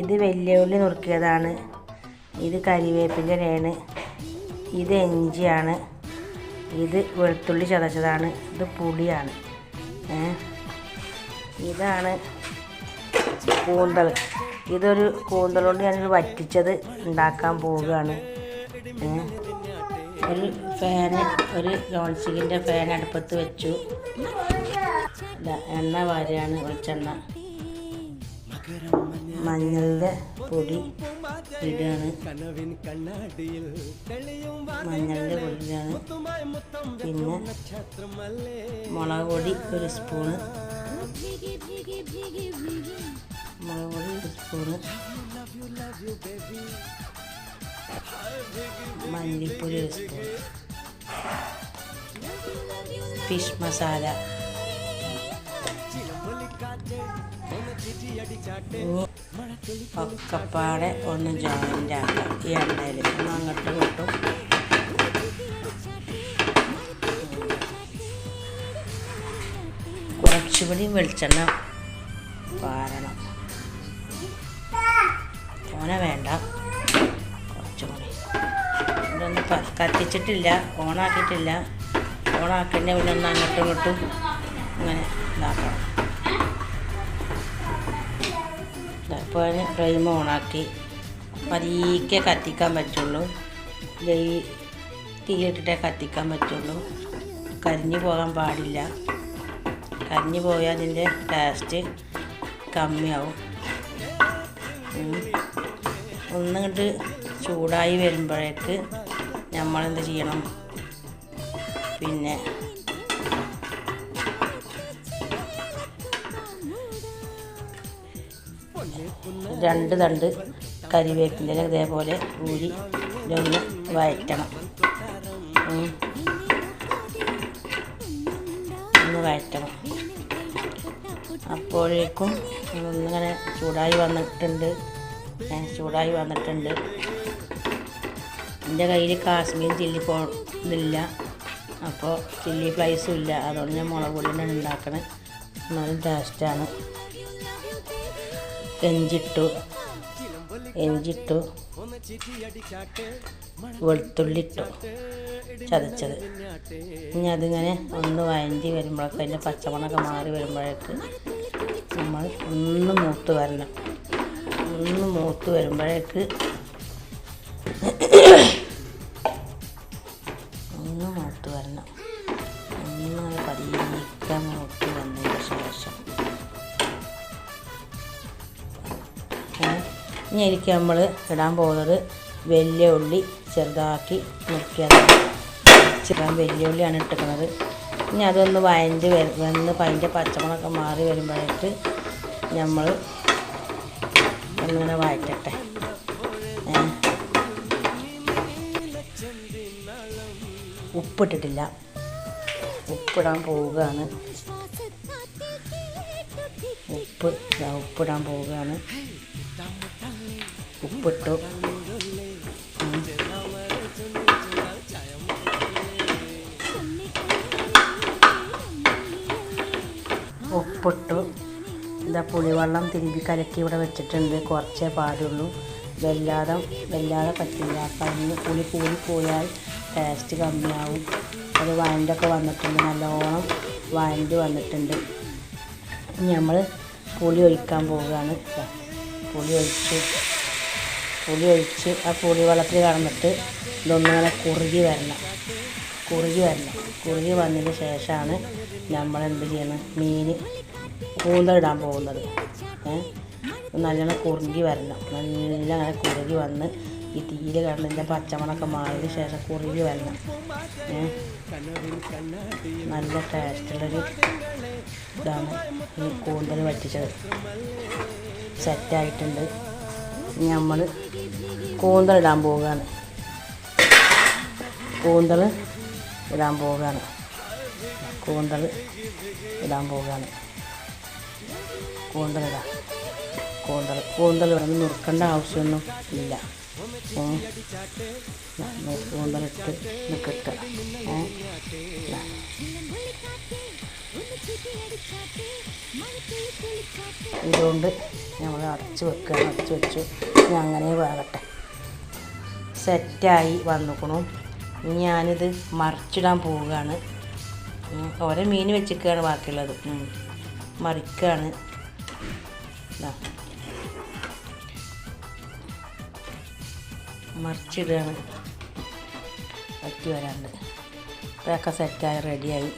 ഇത് വെല്ലുവിളി നുറുക്കിയതാണ്. ഇത് കരിവേപ്പിന്റെയാണ് ഇത് ഇഞ്ചിയാണ്. ഇത് വെളുത്തുള്ളി ചതച്ചതാണ്. ഇത് പുളിയാണ്. ഇതാണ് കൂന്തൽ ഇതൊരു കൂന്തൽ കൊണ്ട് ഞാനൊരു വറ്റിച്ചത് ഉണ്ടാക്കാൻ പോവുകയാണ്. ഒരു ഫാന് ഒരു നോൺ സ്റ്റിക്കിന്റെ ഫാൻ അടുപ്പത്ത് വെച്ചു. എണ്ണ വാരിയാണ് വെളിച്ചെണ്ണ. മഞ്ഞളുടെ പൊടി ഇടുകയാണ്. മഞ്ഞളുടെ പൊടി ഇടുകയാണ്. പിന്നെ മുളക് പൊടി ഒരു സ്പൂണ്. മുളക് പൊടി ഒരു സ്പൂണ്. മല്ലിപ്പൊടി ഒരു സ്പൂൺ ഫിഷ് മസാല. ഒക്കപ്പാടെ ഒന്ന് ജോയിന്റ് ആക്കാം. ഈ എണ്ണയിൽ ഒന്ന് അങ്ങോട്ടും ഇങ്ങോട്ടും. കുറച്ചുകൂടി വെളിച്ചെണ്ണ പാരണം ഓന വേണ്ട. കുറച്ചുകൂടി. ഇതൊന്നും കത്തിച്ചിട്ടില്ല ഓണാക്കിയിട്ടില്ല. ഓണാക്കിന്റെ ഇവിടെ ഒന്ന് അങ്ങോട്ടും ഇങ്ങോട്ടും അങ്ങനെ ഇതാക്കണം. അതിന് ഫ്ലെയിം ഓണാക്കി പതിക്കെ കത്തിക്കാൻ പറ്റുള്ളൂ. ഈ തീയിട്ടിട്ടേ കത്തിക്കാൻ പറ്റുള്ളൂ. കരിഞ്ഞു പോകാൻ പാടില്ല. കരിഞ്ഞു പോയാൽ അതിന്റെ ടേസ്റ്റ് കമ്മിയാവും. ഒന്നിങ്ങോട്ട് ചൂടായി വരുമ്പോഴേക്ക് നമ്മളെന്ത് ചെയ്യണം? പിന്നെ രണ്ട് തണ്ട് കരിവേപ്പിന്റെ ഇതേപോലെ ഊരി ഇതൊന്ന് വഴറ്റണം. ഒന്ന് വഴറ്റണം. അപ്പോഴേക്കും ഒന്നിങ്ങനെ ചൂടായി വന്നിട്ടുണ്ട്. ചൂടായി വന്നിട്ടുണ്ട്. എന്റെ കയ്യിൽ കാശ്മീർ ചില്ലി പോ ഇതില്ല. അപ്പോൾ ചില്ലി ഫ്ലൈസും ഇല്ല. അതുകൊണ്ട് ഞാൻ മുളക് പൊടി തന്നെയാണ് ഉണ്ടാക്കണത് എന്നാലും ടേസ്റ്റാണ് എഞ്ചിട്ടു. എഞ്ചിട്ടു. വെളുത്തുള്ളിട്ടു. ചതച്ചത്. ഇനി അതിങ്ങനെ ഒന്ന് വഴഞ്ചി വരുമ്പോഴൊക്കെ അതിന്റെ പച്ചമണമൊക്കെ മാറി വരുമ്പോഴേക്ക് നമ്മൾ ഒന്ന് മൂത്ത് വരണം. ഒന്ന് മൂത്ത് വരുമ്പോഴേക്ക് ഒന്ന് മൂത്ത് വരണം. ഒന്ന് പതിയിക്കാൻ മൂത്ത് ഇനി എനിക്ക് നമ്മൾ ഇടാൻ പോകുന്നത് വലിയ ഉള്ളി ചെറുതാക്കി മുറിക്കാതാണ് ചിറാൻ വലിയ ഉള്ളിയാണ് ഇട്ടിക്കുന്നത് ഇനി അതൊന്ന് വയന്റെ വന്ന് അതിന്റെ പച്ചമുളകൊക്കെ മാറി വരുമ്പോഴേക്ക് നമ്മൾ ഒന്നിങ്ങനെ വഴറ്റട്ടെ. ഉപ്പിട്ടിട്ടില്ല. ഉപ്പിടാൻ പോവുകയാണ്. ഉപ്പ് ഉപ്പിടാൻ പോവുകയാണ്. ഉപ്പിട്ടു. ഉപ്പിട്ടു ഇതാ പുളിവെള്ളം തിരുമ്പി കലക്കി ഇവിടെ വെച്ചിട്ടുണ്ട്. കുറച്ചേ പാടുള്ളൂ. വല്ലാതെ വല്ലാതെ പറ്റില്ല. അപ്പം അതിന് പുളി കൂടി പോയാൽ ടേസ്റ്റ് കമ്മിയാവും. അത് വഴന്റൊക്കെ വന്നിട്ടുണ്ട്. നല്ലോണം വഴണ്ട് വന്നിട്ടുണ്ട്. ഇനി നമ്മൾ പുളി ഒഴിക്കാൻ പോവുകയാണ്. പുളി ഒഴിച്ച്. പുളി ഒഴിച്ച് ആ പുളി വെള്ളത്തിൽ കടന്നിട്ട് ഇതൊന്നിങ്ങനെ കുറുകി വരണം. കുറുകി വരണം. കുറുകി വന്നതിന് ശേഷമാണ് നമ്മൾ എന്ത് ചെയ്യുന്നത്? മീൻ കൂന്തലിടാൻ പോകുന്നത്. നല്ലോണം കുറുകി വരണം. നല്ല അങ്ങനെ കുറുകി വന്ന് ഈ തീയിൽ കടന്നതിന്റെ പച്ചമണൊക്കെ മാറിയതിന് ശേഷം കുറുകി വരണം. നല്ല ടേസ്റ്റുള്ളൊരു ഇതാണ് ഈ കൂന്തൽ വറ്റിച്ചത് സെറ്റായിട്ടുണ്ട്. നമ്മൾ കൂന്തൽ ഇടാൻ പോവുകയാണ്. കൂന്തൽ ഇടാൻ പോവുകയാണ്. കൂന്തൽ ഇടാൻ പോവുകയാണ്. കൂന്തൽ ഇടാം. കൂന്തൽ കൂന്തൽ ഇടാൻ നുറുക്കേണ്ട ആവശ്യമൊന്നും ഇല്ല. കൂന്തലിട്ട് നിൽക്കട്ടെ. ഇതുകൊണ്ട് നമ്മൾ അടച്ച് വെക്കുകയാണ് അടച്ച് വെച്ചു. ഇനി അങ്ങനെ വേകട്ടെ. സെറ്റായി വന്നിക്കണു. ഇനി ഞാനിത് മറിച്ചിടാൻ പോവുകയാണ്. ഓരോ മീൻ വെച്ചിരിക്കുകയാണ് ബാക്കിയുള്ളത്. മറിക്കുകയാണ് മറിച്ചിടുകയാണ്. പറ്റി വരാണ്ട്. ഇതൊക്കെ സെറ്റായി റെഡിയായി.